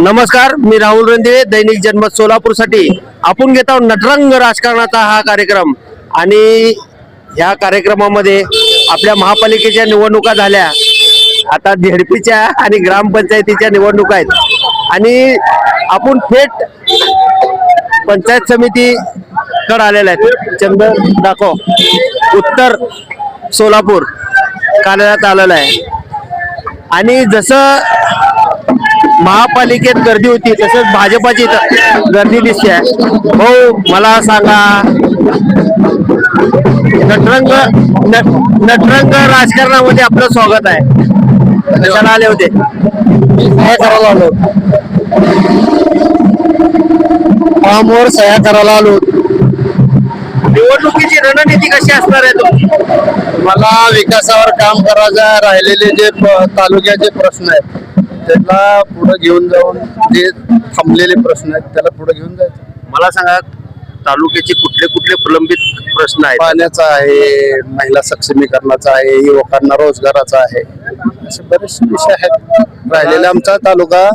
नमस्कार मी राहुल रंधे दैनिक जनमत सोलापूरसाठी आपण घेत आहोत नटरंग राजकारणाचा हा कार्यक्रम. आणि या कार्यक्रमामध्ये आपल्या महापालिकेच्या निवडणुका झाल्या. आता झेडपीच्या आणि ग्रामपंचायतीच्या निवडणुका आहेत. आणि आपण थेट पंचायत समिती कडे आलेल्या आहेत चंद दाखव. उत्तर सोलापूर कार्यालयात आलेला आहे. आणि जसं महापालिकेत गर्दी होती तसंच भाजपाची गर्दी दिसते आहे. भाऊ मला सांगा नटरंग नटरंग राजकारणामध्ये आपलं स्वागत आहे. कशाला आले होते? सह्या करायला आलो. फॉर्मवर सह्या करायला आलो. निवडणुकीची रणनीती कशी असणार आहे तुमची? मला विकासावर काम करायचं. राहिलेले जे प- तालुक्याचे प्रश्न आहेत त्याला पुढे घेऊन जाऊन जे थांबलेले प्रश्न आहेत त्याला पुढे घेऊन जायचं. मला सांगा तालुक्याचे कुठले कुठले प्रलंबित प्रश्न आहेत? पाण्याचा आहे महिला सक्षमीकरणाचा आहे युवकांना रोजगाराचा आहे. असे बरेचसे विषय आहेत. राहिलेला आमचा तालुका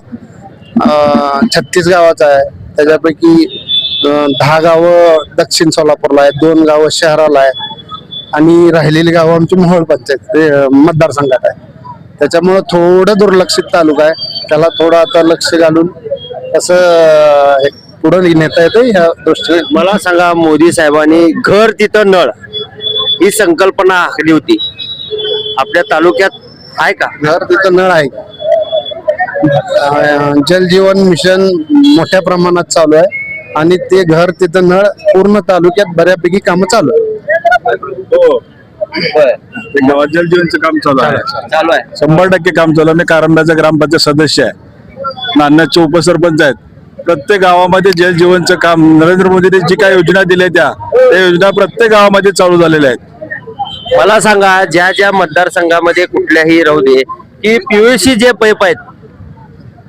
छत्तीस गावाचा आहे. त्याच्यापैकी दहा गावं दक्षिण सोलापूरला आहेत दोन गावं शहराला आहेत. आणि राहिलेली गावं आमची मोहोळ पंचायत मतदारसंघात आहे त्याच्यामुळं थोडं दुर्लक्षित तालुका आहे. त्याला थोडं आता लक्ष घालून कसं अं, पुढं नेता येतं ह्या दृष्टीने. मला सांगा मोदी साहेबांनी घर तिथं नळ ही संकल्पना आखली होती. आपल्या तालुक्यात आहे का? घर तिथं नळ आहे. जलजीवन मिशन मोठ्या प्रमाणात चालू आहे. आणि ते घर तिथं नळ पूर्ण तालुक्यात बऱ्यापैकी कामं चालू आहे. ते गावात जलजीवनचं काम चालू आहे. चालू आहे. शंभर टक्के काम चालू आहे. मी कारंब्याचा ग्रामपंचायत सदस्य आहे. नान्याचे उपसरपंच आहेत. प्रत्येक गावामध्ये जलजीवनचं काम नरेंद्र मोदींनी जी काय योजना दिल्या त्या त्या योजना प्रत्येक गावामध्ये चालू झालेल्या आहेत. मला सांगा ज्या ज्या मतदारसंघामध्ये कुठल्याही राहू दे की पीयूसी जे पाईप आहेत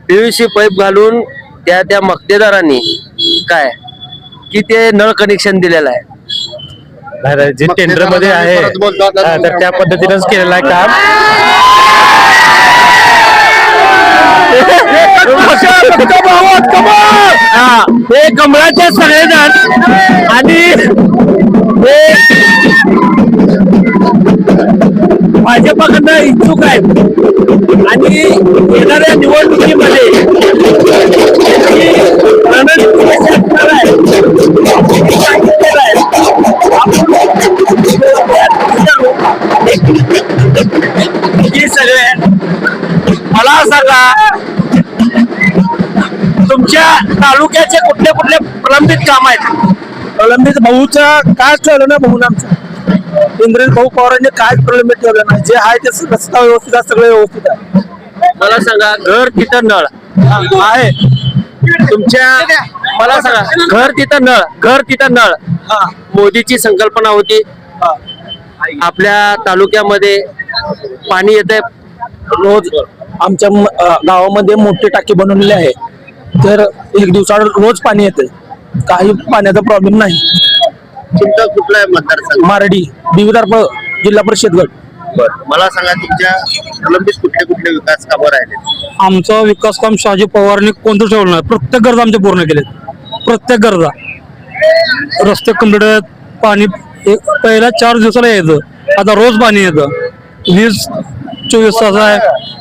पीयूसी पाईप घालून त्या त्या मक्तेदारांनी काय की ते नळ कनेक्शन दिलेलं आहे? जे टेंडरमध्ये आहे परत. हा, तर त्या पद्धतीनेच केलेलं आहे काम. हा हे कमळाचे सगळेजण आणि हे भाजपाकडनं इच्छुक आहेत. आणि येणाऱ्या निवडणुकीमध्ये मला सांगा तुमच्या तालुक्याचे कुठले कुठले प्रलंबित काम आहेत? प्रलंबित भाऊचा काय ठेवलं ना भाऊ आमचं? इंद्रजित भाऊ पवारांनी काय प्रलंबित ठेवलं नाही? जे आहे ते रस्ता व्यवस्थित आहे सगळं व्यवस्थित आहे. मला सांगा घर तिथं नळ आहे. तुमच्या मला सांगा घर तिथं नळ घर तिथं नळ. मोदीची संकल्पना होती. आपल्या तालुक्यामध्ये पाणी येतंय रोज. आमच्या गावामध्ये मोठी टाकी बनवलेली आहे. तर एक दिवसाड रोज पाणी येते काही पाण्याचा प्रॉब्लेम नाही. तुमचा कुठला आहे मतदारसंघ? मारडी बिविदार जिल्हा परिषद गट. बरं मला सांगा तुमच्या प्रलंबित कुठले कुठले विकास कामं राहिले? आमचा विकास काम शहाजी पवारने कोणतं ठेवलं नाही. प्रत्येक गरजा आमच्या पूर्ण केलेत प्रत्येक गरजा. रस्ते कंप्लीट आहेत पाणी पहिल्या चार दिवसाला यायचं. आता रोज पाणी येतं. वीस चोवीस तास आहे.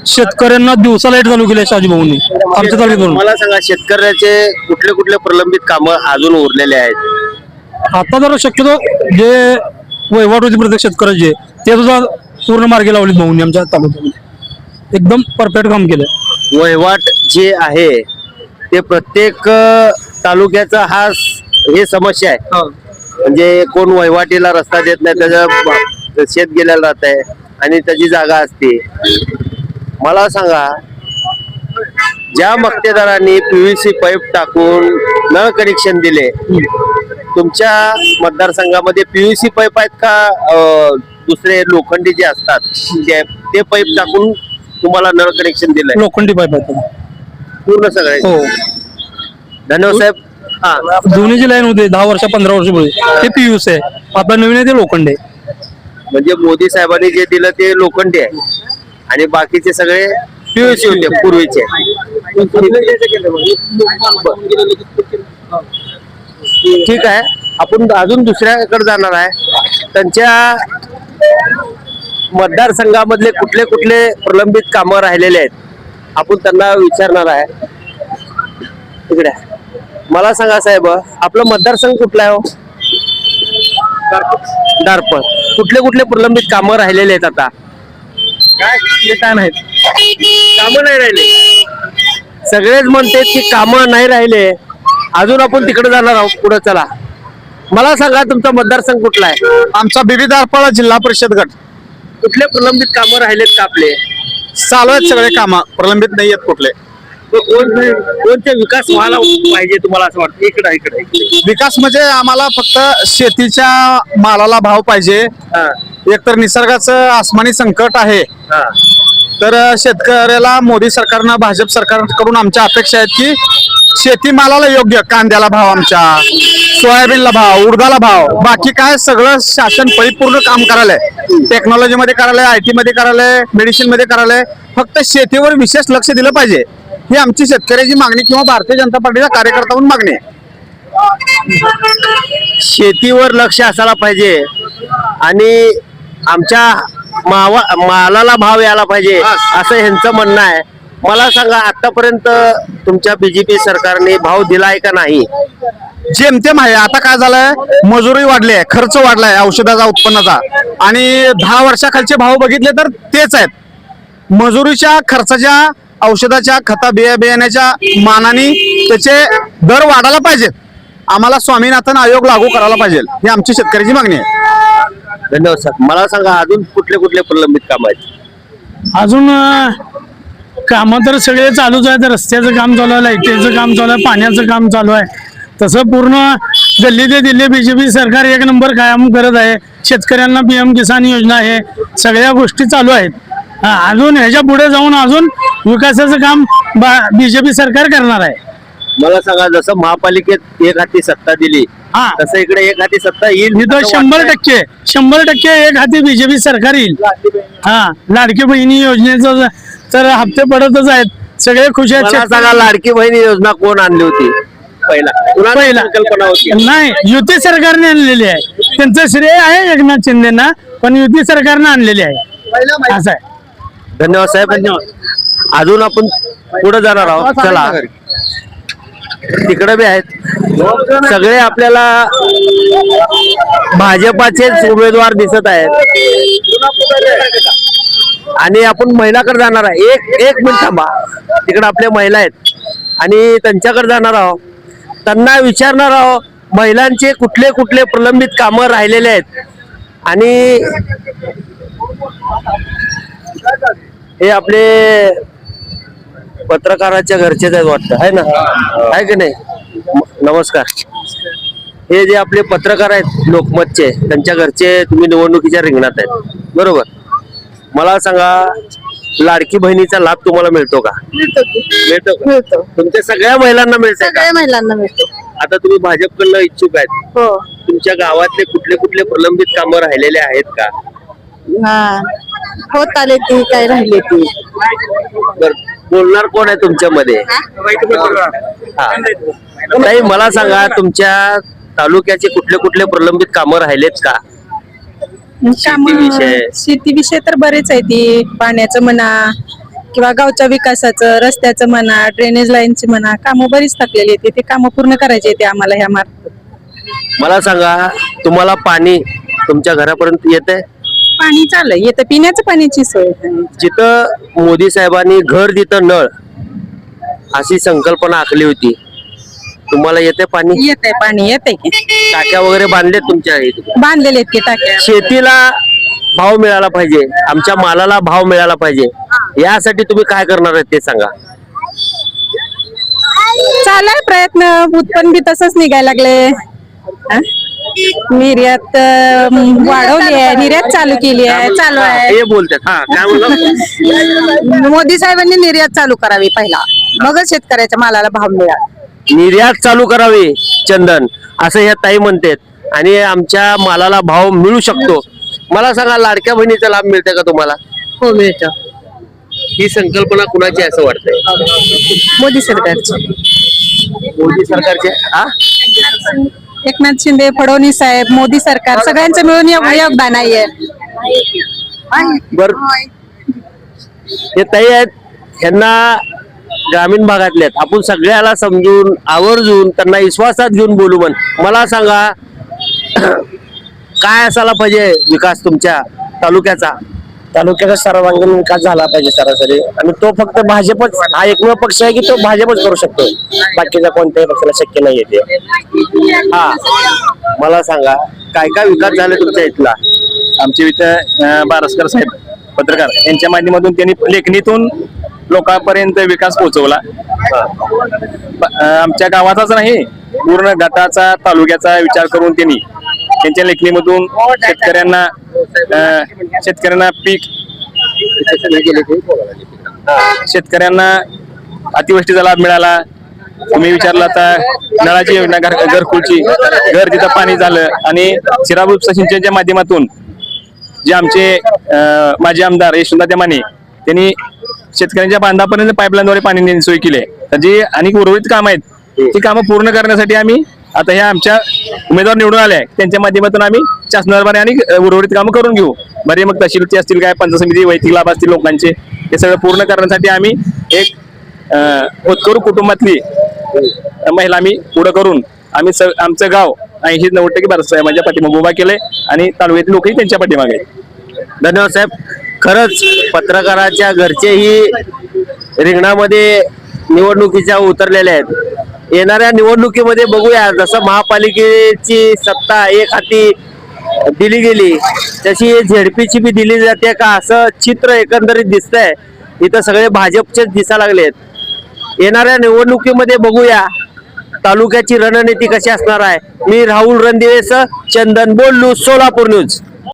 शेतकऱ्यांना दिवसा लाइट चालू केली शहाजी भाऊनी. आमच्या तालुक्यातून मला सांगा शेतकऱ्याचे कुठले कुठले प्रलंबित कामं अजून उरलेले आहेत? आता जर शक्यतो जे वहिवाट होती प्रत्येक शेतकऱ्याचे ते सुद्धा पूर्ण मार्गी लावली भाऊनी आमच्या तालुक्यामध्ये. एकदम परफेक्ट काम केलं वहिवाट जे आहे ते प्रत्येक अ, तालुक्याचा हा स- हे समस्या आहे. म्हणजे कोण वहिवाटीला रस्ता देत नाही त्याच्या ब- शेत गेलेलं राहत आहे. आणि त्याची जागा असते. मला सांगा ज्या मक्तेदारांनी पीव्हीसी पाईप टाकून नळ कनेक्शन दिले तुमच्या मतदारसंघामध्ये पीव्हीसी पाईप आहेत का दुसरे लोखंडी जे असतात ते- पाईप टाकून तुम्हाला नळ कनेक्शन दिलंय? लोखंडी पाईप आहे पूर्ण सगळे? हो. धन्यवाद साहेब. हा. जुनी जी लाईन होती दहा वर्ष पंधरा वर्षापूर्वी ते पीयूस आहे. आता नवीन आहे ते लोखंडे म्हणजे मोदी साहेबांनी जे दिलं ते लोखंडी आहे. आणि बाकीचे सगळे पीयूसी होते पूर्वीचे. ठीक आहे. आपण अजून दुसऱ्याकडे जाणार आहे. त्यांच्या मतदारसंघामधले कुठले कुठले प्रलंबित कामं राहिलेले आहेत आपण त्यांना विचारणार आहे. इकडे. मला सांगा साहेब आपलं मतदारसंघ कुठला आहे हो? दारपळ कुठले कुठले प्रलंबित कामं राहिलेले आहेत आता? काय? कुठले काय नाहीत कामं नाही राहिले. सगळेच म्हणतात की कामं नाही राहिले. अजून आपण तिकडे जाणार आहोत. पुढे चला. मला सांगा तुमचा मतदारसंघ कुठला आहे? आमचा अर्पळा जिल्हा परिषद गट. कुठले प्रलंबित कामं राहिलेत का आपले? चालू आहेत सगळे कामं. प्रलंबित नाही आहेत कुठले. कोणते विकास व्हायला पाहिजे तुम्हाला असं वाटतं? इकडे इकडे विकास म्हणजे आम्हाला फक्त शेतीच्या मालाला भाव पाहिजे. एकतर निसर्गाचं आसमानी संकट आहे. तर शेतकऱ्याला मोदी सरकारनं भाजप सरकारकडून आमच्या अपेक्षा आहेत की शेतीमालाला योग्य कांद्याला भाव आमच्या सोयाबीनला भाव उडदाला भाव. बाकी काय सगळं शासन परिपूर्ण काम करायलंय. टेक्नॉलॉजी मध्ये करायलंय आय टी मध्ये करायलंय मेडिसिनमध्ये करायलंय. फक्त शेतीवर विशेष लक्ष दिलं पाहिजे. ही आमची शेतकऱ्याची मागणी किंवा भारतीय जनता पार्टीचा कार्यकर्ता म्हणून मागणी आहे. शेतीवर लक्ष असायला पाहिजे आणि आमच्या मावा मालाला भाव यायला पाहिजे असं ह्यांचं म्हणणं आहे. मला सांगा आतापर्यंत तुमच्या बीजेपी सरकारने भाव दिलाय का नाही? जेमतेम आहे. आता काय झालंय? मजुरी वाढली आहे. खर्च वाढलाय औषधाचा उत्पन्नाचा. आणि दहा वर्षाखालचे भाव बघितले तर तेच आहेत. मजुरीच्या खर्चाच्या औषधाच्या खता बिया बियाण्याच्या मानाने त्याचे दर वाढायला पाहिजेत आम्हाला स्वामीनाथन आयोग लागू करायला पाहिजे. ही आमची शेतकऱ्याची मागणी आहे. धन्यवाद सर. मला सांगा अजून कुठले कुठले प्रलंबित काम आहेत? अजून काम तर सगळे चालूच आहेत. रस्त्याचं काम चालू आहे लाईटीचं काम चालू आहे पाण्याचं काम चालू आहे. तसं पूर्ण दिल्ली ते दिल्ली बीजेपी सरकार एक नंबर कायम करत आहे. शेतकऱ्यांना पीएम किसान योजना आहे सगळ्या गोष्टी चालू आहेत. हा, अजून ह्याच्या पुढे जाऊन अजून विकासाचं काम बीजेपी सरकार करणार आहे. मला सांगा जसं महापालिकेत एक हाती सत्ता दिली हा. तसं इकडे एक हाती सत्ता येईल इथं शंभर टक्के शंभर टक्के एक हाती बीजेपी सरकार येईल. हा लाडकी बहिणी योजनेचं तर हप्ते पडतच आहेत. सगळे खुश आहेत मला. सांगा लाडकी बहिणी योजना कोण आणली होती? पहिला. पहिला. संकल्पना होती? नाही युती सरकारने आणलेली आहे. त्यांचं श्रेय आहे एकनाथ शिंदेना पण युती सरकारने आणलेली आहे. असं आहे. धन्यवाद साहेब. अजून आपण पुढे जाणार आहोत. चला. तिकडे बी आहेत. सगळे आपल्याला भाजपाचेच उमेदवार दिसत आहेत. आणि आपण महिलाकडे जाणार आहे. एक एक मिनिट थांबा. तिकडे आपल्या महिला आहेत. आणि त्यांच्याकडे जाणार आहोत. त्यांना विचारणार आहोत महिलांचे कुठले कुठले प्रलंबित कामं राहिलेले आहेत? आणि हे आपले पत्रकाराच्या घरचेच आहेत वाटतं. आहे ना? आहे की नाही? नमस्कार. हे जे आपले पत्रकार आहेत लोकमतचे त्यांच्या घरचे तुम्ही निवडणुकीच्या रिंगणात आहेत. बरोबर? मला सांगा लाडकी बहिणीचा लाभ तुम्हाला मिळतो का? मिळतो की. मिळतो का? मिळतो. तुमच्या सगळ्या महिलांना मिळतंय का? सगळ्या महिलांना मिळतो. आता तुम्ही भाजपकडनं इच्छुक आहेत. हो. तुमच्या गावातले कुठले कुठले प्रलंबित कामं राहिलेले आहेत का? हा. होत आले ती काय राहिले ती. बर. बोलणार कोण आहे तुमच्यामध्ये? हा. ताई मला सांगा तुमच्या तालुक्याचे कुठले कुठले प्रलंबित कामं राहिलेत का? शेतीविषय. शेतीविषय तर बरेच आहे ती पाण्याचं म्हणा किंवा गावच्या विकासाचं रस्त्याचं म्हणा ड्रेनेज लाईनची म्हणा कामं बरीच टाकलेली आहेत. ते कामं पूर्ण करायची आहेत आम्हाला ह्या मार्फत. मला सांगा तुम्हाला पाणी तुमच्या घरापर्यंत येत पाणी चाललंय. येतं पिण्याचं पाण्याची सोय आहे. जिथं मोदी साहेबांनी घर तिथं नळ अशी संकल्पना आखली होती. तुम्हाला येते पाणी? येत आहे पाणी येत आहे की. टाक्या वगैरे बांधलेत तुमच्या इथे बांधलेले आहेत की टाक्या. शेतीला भाव मिळाला पाहिजे. आमच्या मालाला भाव मिळाला पाहिजे. यासाठी तुम्ही काय करणार आहे ते सांगा. चालाय प्रयत्न. उत्पन्न बी तसंच निघायला लागले हा? निर्यात अं, वाढवली आहे निर्यात चालू केली आहे चालू आहे. हे बोलतात हा काय मोदी साहेबांनी निर्यात चालू करावी पहिला. मगच शेतकऱ्याच्या मालाला भाव मिळाला. निर्यात चालू करावी चंदन असं ह्या ताई म्हणतात. आणि आमच्या मालाला भाव मिळू शकतो. मला सांगा लाडक्या बहिणीचा लाभ मिळते का तुम्हाला? हो मिळतं. ही संकल्पना कुणाची आहे असं वाटतंय? मोदी सरकारची. मोदी सरकारचे हा? एकनाथ शिंदे फडणवीस साहेब मोदी सरकार सगळ्यांचं मिळून योग- योगदान आहे. बर. हे ताई आहेत ह्यांना ग्रामीण भागातले आहेत. आपण सगळ्याला समजून आवर्जून त्यांना विश्वासात घेऊन बोलू म्हण. मला सांगा काय असायला पाहिजे विकास तुमच्या तालुक्याचा? तालुक्याचा सर्वांगीण विकास झाला पाहिजे सरासरी. आणि तो फक्त भाजपच हा एकमेव पक्ष आहे की तो भाजपच करू शकतो बाकीच्या कोणत्याही पक्षाला शक्य नाही येते हा. मला सांगा काय काय विकास झाला तुमच्या इथला? आमचे इथं बारसकर साहेब पत्रकार यांच्या माध्यमातून त्यांनी लेखणीतून लोकांपर्यंत विकास पोहोचवला. आमच्या गावाचाच नाही पूर्ण गटाचा तालुक्याचा विचार करून त्यांनी त्यांच्या लेखणीमधून शेतकऱ्यांना अं, शेतकऱ्यांना पीक शेतकऱ्यांना अतिवृष्टीचा लाभ मिळाला. तुम्ही विचारला आता नळाची योजना घर घरकुलची. घर तिथं पाणी झालं. आणि शिराब उपसा सिंचनच्या माध्यमातून जे आमचे अं, माजी आमदार यशवंत माने त्यांनी शेतकऱ्यांच्या बांधापर्यंत पाईपलाईनद्वारे पाणी नेण्याची सोय केली आहे. तर जी अनेक उर्वरित कामं आहेत ती कामं पूर्ण करण्यासाठी आम्ही आता ह्या आमच्या उमेदवार निवडून आल्या आहे त्यांच्या माध्यमातून आम्ही शासनाद्वारे आणि उर्वरित कामं करून घेऊ. बरे मग तहसीलचे असतील काय पंचायत समिती वैयक्तिक लाभ असतील लोकांचे हे सगळं पूर्ण करण्यासाठी आम्ही एक होतकरू कुटुंबातली महिला आम्ही पुढं करून आम्ही स आमचं गाव ऐंशी नव्वद टक्के भारत साहेबांच्या पाठीमागे उभा केलंय आणि तालुक्यातील लोकही त्यांच्या पाठीमागे आहेत. धन्यवाद साहेब. खरंच पत्रकाराच्या घरचेही रिंगणामध्ये निवडणुकीच्या उतरलेल्या आहेत. येणाऱ्या निवडणुकीमध्ये बघूया. जसं महापालिकेची सत्ता एक हाती दिली गेली तशी झेडपीची बी दिली जाते का? असं चित्र एकंदरीत दिसतंय. इथं सगळे भाजपचेच दिसा लागलेत. येणाऱ्या निवडणुकीमध्ये बघूया. तालुक्याची रणनीती कशी असणार आहे? मी राहुल रणदिवेस चंदन बोललू सोलापूर न्यूज.